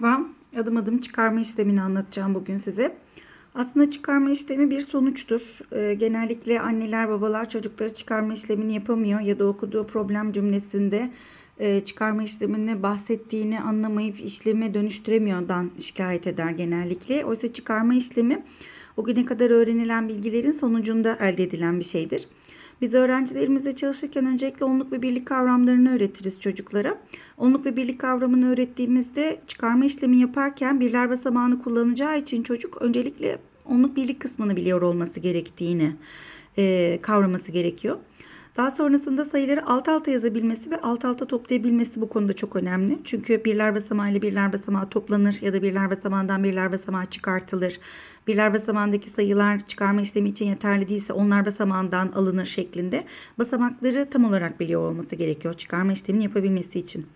merhaba. Adım adım çıkarma işlemini anlatacağım bugün size. Aslında çıkarma işlemi bir sonuçtur. Ee, genellikle anneler babalar çocukları çıkarma işlemini yapamıyor ya da okuduğu problem cümlesinde e, çıkarma işlemini bahsettiğini anlamayıp işleme dönüştüremiyordan şikayet eder genellikle. Oysa çıkarma işlemi o güne kadar öğrenilen bilgilerin sonucunda elde edilen bir şeydir. Biz öğrencilerimizle çalışırken öncelikle onluk ve birlik kavramlarını öğretiriz çocuklara. Onluk ve birlik kavramını öğrettiğimizde çıkarma işlemi yaparken birler basamağını kullanacağı için çocuk öncelikle onluk birlik kısmını biliyor olması gerektiğini e, kavraması gerekiyor. Daha sonrasında sayıları alt alta yazabilmesi ve alt alta toplayabilmesi bu konuda çok önemli. Çünkü birler basamağı ile birler basamağı toplanır ya da birler basamağından birler basamağı çıkartılır. Birler basamağındaki sayılar çıkarma işlemi için yeterli değilse onlar basamağından alınır şeklinde basamakları tam olarak biliyor olması gerekiyor çıkarma işlemini yapabilmesi için.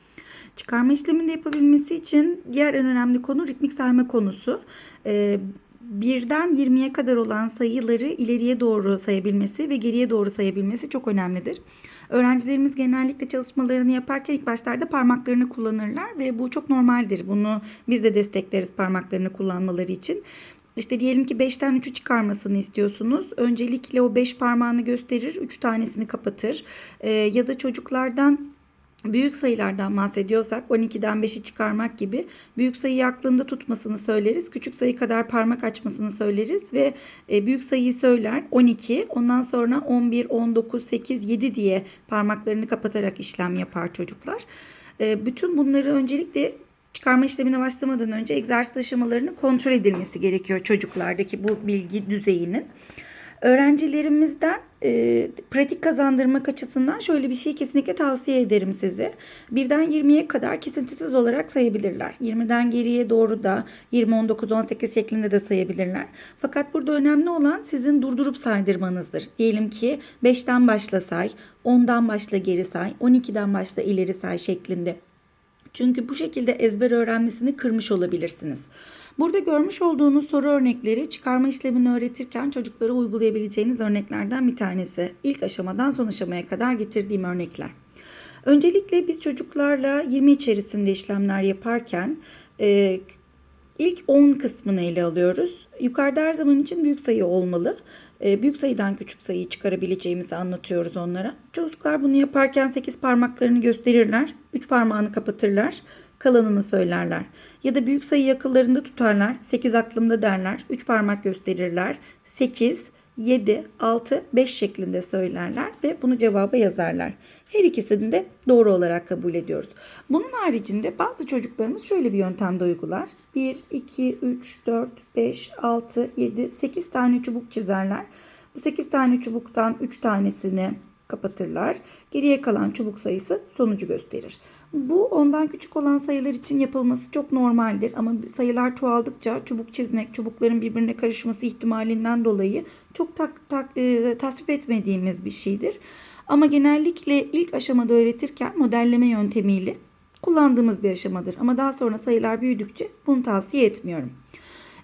Çıkarma işlemini yapabilmesi için diğer en önemli konu ritmik sayma konusu. Ee, birden 20'ye kadar olan sayıları ileriye doğru sayabilmesi ve geriye doğru sayabilmesi çok önemlidir. Öğrencilerimiz genellikle çalışmalarını yaparken ilk başlarda parmaklarını kullanırlar ve bu çok normaldir. Bunu biz de destekleriz parmaklarını kullanmaları için. İşte diyelim ki 5'ten 3'ü çıkarmasını istiyorsunuz. Öncelikle o 5 parmağını gösterir, 3 tanesini kapatır. Ee, ya da çocuklardan büyük sayılardan bahsediyorsak 12'den 5'i çıkarmak gibi büyük sayıyı aklında tutmasını söyleriz. Küçük sayı kadar parmak açmasını söyleriz ve e, büyük sayıyı söyler 12 ondan sonra 11, 19, 8, 7 diye parmaklarını kapatarak işlem yapar çocuklar. E, bütün bunları öncelikle çıkarma işlemine başlamadan önce egzersiz aşamalarını kontrol edilmesi gerekiyor çocuklardaki bu bilgi düzeyinin. Öğrencilerimizden e, pratik kazandırmak açısından şöyle bir şey kesinlikle tavsiye ederim size. Birden 20'ye kadar kesintisiz olarak sayabilirler. 20'den geriye doğru da 20, 19, 18 şeklinde de sayabilirler. Fakat burada önemli olan sizin durdurup saydırmanızdır. Diyelim ki 5'ten başla say, 10'dan başla geri say, 12'den başla ileri say şeklinde. Çünkü bu şekilde ezber öğrenmesini kırmış olabilirsiniz. Burada görmüş olduğunuz soru örnekleri çıkarma işlemini öğretirken çocuklara uygulayabileceğiniz örneklerden bir tanesi. İlk aşamadan son aşamaya kadar getirdiğim örnekler. Öncelikle biz çocuklarla 20 içerisinde işlemler yaparken e, ilk 10 kısmını ele alıyoruz. Yukarıda her zaman için büyük sayı olmalı. E, büyük sayıdan küçük sayıyı çıkarabileceğimizi anlatıyoruz onlara. Çocuklar bunu yaparken 8 parmaklarını gösterirler. 3 parmağını kapatırlar kalanını söylerler. Ya da büyük sayı akıllarında tutarlar. 8 aklımda derler. 3 parmak gösterirler. 8, 7, 6, 5 şeklinde söylerler ve bunu cevaba yazarlar. Her ikisini de doğru olarak kabul ediyoruz. Bunun haricinde bazı çocuklarımız şöyle bir yöntemde uygular. 1, 2, 3, 4, 5, 6, 7, 8 tane çubuk çizerler. Bu 8 tane çubuktan 3 tanesini kapatırlar. Geriye kalan çubuk sayısı sonucu gösterir. Bu ondan küçük olan sayılar için yapılması çok normaldir ama sayılar çoğaldıkça çubuk çizmek, çubukların birbirine karışması ihtimalinden dolayı çok tak, tak, e, tasvip etmediğimiz bir şeydir. Ama genellikle ilk aşamada öğretirken modelleme yöntemiyle kullandığımız bir aşamadır. Ama daha sonra sayılar büyüdükçe bunu tavsiye etmiyorum.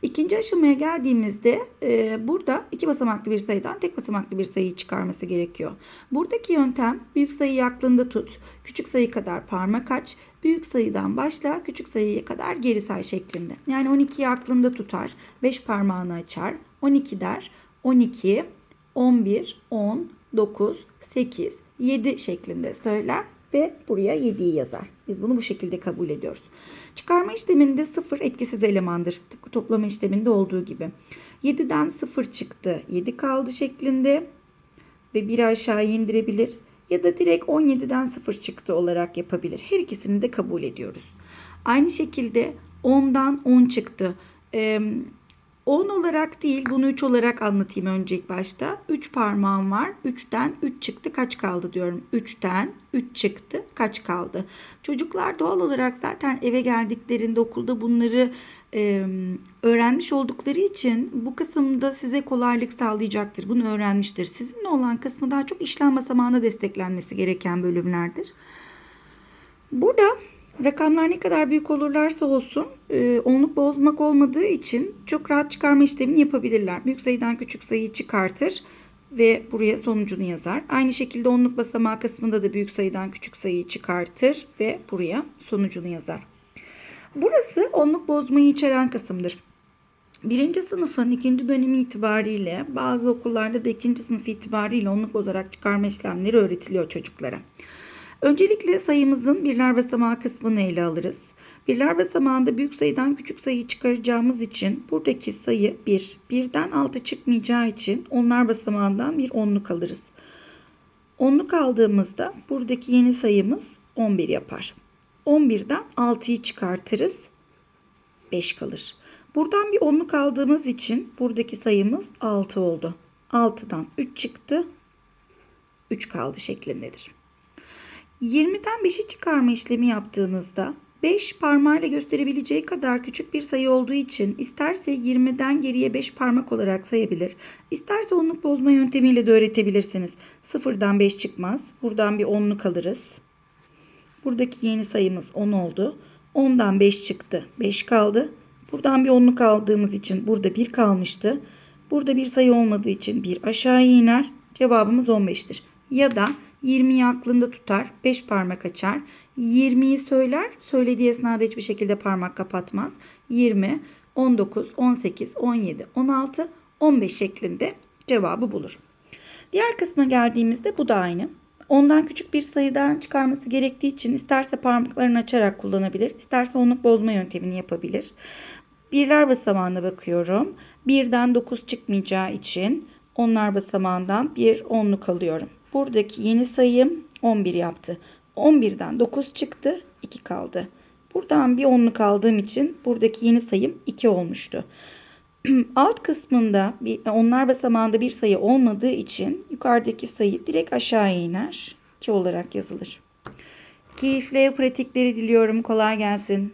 İkinci aşamaya geldiğimizde e, burada iki basamaklı bir sayıdan tek basamaklı bir sayıyı çıkarması gerekiyor. Buradaki yöntem büyük sayıyı aklında tut, küçük sayı kadar parmak aç, büyük sayıdan başla, küçük sayıya kadar geri say şeklinde. Yani 12'yi aklında tutar, 5 parmağını açar, 12 der, 12, 11, 10, 9, 8, 7 şeklinde söyler ve buraya 7'yi yazar. Biz bunu bu şekilde kabul ediyoruz. Çıkarma işleminde 0 etkisiz elemandır. Tıpkı toplama işleminde olduğu gibi. 7'den 0 çıktı. 7 kaldı şeklinde ve bir aşağı indirebilir. Ya da direkt 17'den 0 çıktı olarak yapabilir. Her ikisini de kabul ediyoruz. Aynı şekilde 10'dan 10 çıktı. Ee, 10 olarak değil bunu 3 olarak anlatayım önce ilk başta. 3 parmağım var. 3'ten 3 çıktı kaç kaldı diyorum. 3'ten 3 çıktı kaç kaldı. Çocuklar doğal olarak zaten eve geldiklerinde okulda bunları e, öğrenmiş oldukları için bu kısımda size kolaylık sağlayacaktır. Bunu öğrenmiştir. Sizinle olan kısmı daha çok işlem basamağına desteklenmesi gereken bölümlerdir. Burada Rakamlar ne kadar büyük olurlarsa olsun e, onluk bozmak olmadığı için çok rahat çıkarma işlemini yapabilirler. Büyük sayıdan küçük sayıyı çıkartır ve buraya sonucunu yazar. Aynı şekilde onluk basamağı kısmında da büyük sayıdan küçük sayıyı çıkartır ve buraya sonucunu yazar. Burası onluk bozmayı içeren kısımdır. Birinci sınıfın ikinci dönemi itibariyle bazı okullarda da ikinci sınıf itibariyle onluk bozarak çıkarma işlemleri öğretiliyor çocuklara. Öncelikle sayımızın birler basamağı kısmını ele alırız. Birler basamağında büyük sayıdan küçük sayıyı çıkaracağımız için buradaki sayı 1. Birden 6 çıkmayacağı için onlar basamağından bir onluk alırız. Onluk aldığımızda buradaki yeni sayımız 11 yapar. 11'den 6'yı çıkartırız. 5 kalır. Buradan bir onluk aldığımız için buradaki sayımız 6 oldu. 6'dan 3 çıktı. 3 kaldı şeklindedir. 20'den 5'i çıkarma işlemi yaptığınızda 5 parmağıyla gösterebileceği kadar küçük bir sayı olduğu için isterse 20'den geriye 5 parmak olarak sayabilir. İsterse onluk bozma yöntemiyle de öğretebilirsiniz. 0'dan 5 çıkmaz. Buradan bir onluk alırız. Buradaki yeni sayımız 10 oldu. 10'dan 5 çıktı. 5 kaldı. Buradan bir onluk aldığımız için burada 1 kalmıştı. Burada bir sayı olmadığı için 1 aşağıya iner. Cevabımız 15'tir. Ya da 20'yi aklında tutar, 5 parmak açar. 20'yi söyler, söylediği esnada hiçbir şekilde parmak kapatmaz. 20, 19, 18, 17, 16, 15 şeklinde cevabı bulur. Diğer kısma geldiğimizde bu da aynı. Ondan küçük bir sayıdan çıkarması gerektiği için isterse parmaklarını açarak kullanabilir, isterse onluk bozma yöntemini yapabilir. Birler basamağına bakıyorum. Birden 9 çıkmayacağı için onlar basamağından bir onluk alıyorum. Buradaki yeni sayım 11 yaptı. 11'den 9 çıktı, 2 kaldı. Buradan bir onluk aldığım için buradaki yeni sayım 2 olmuştu. Alt kısmında bir, onlar basamağında bir sayı olmadığı için yukarıdaki sayı direkt aşağıya iner. 2 olarak yazılır. Keyifli pratikleri diliyorum. Kolay gelsin.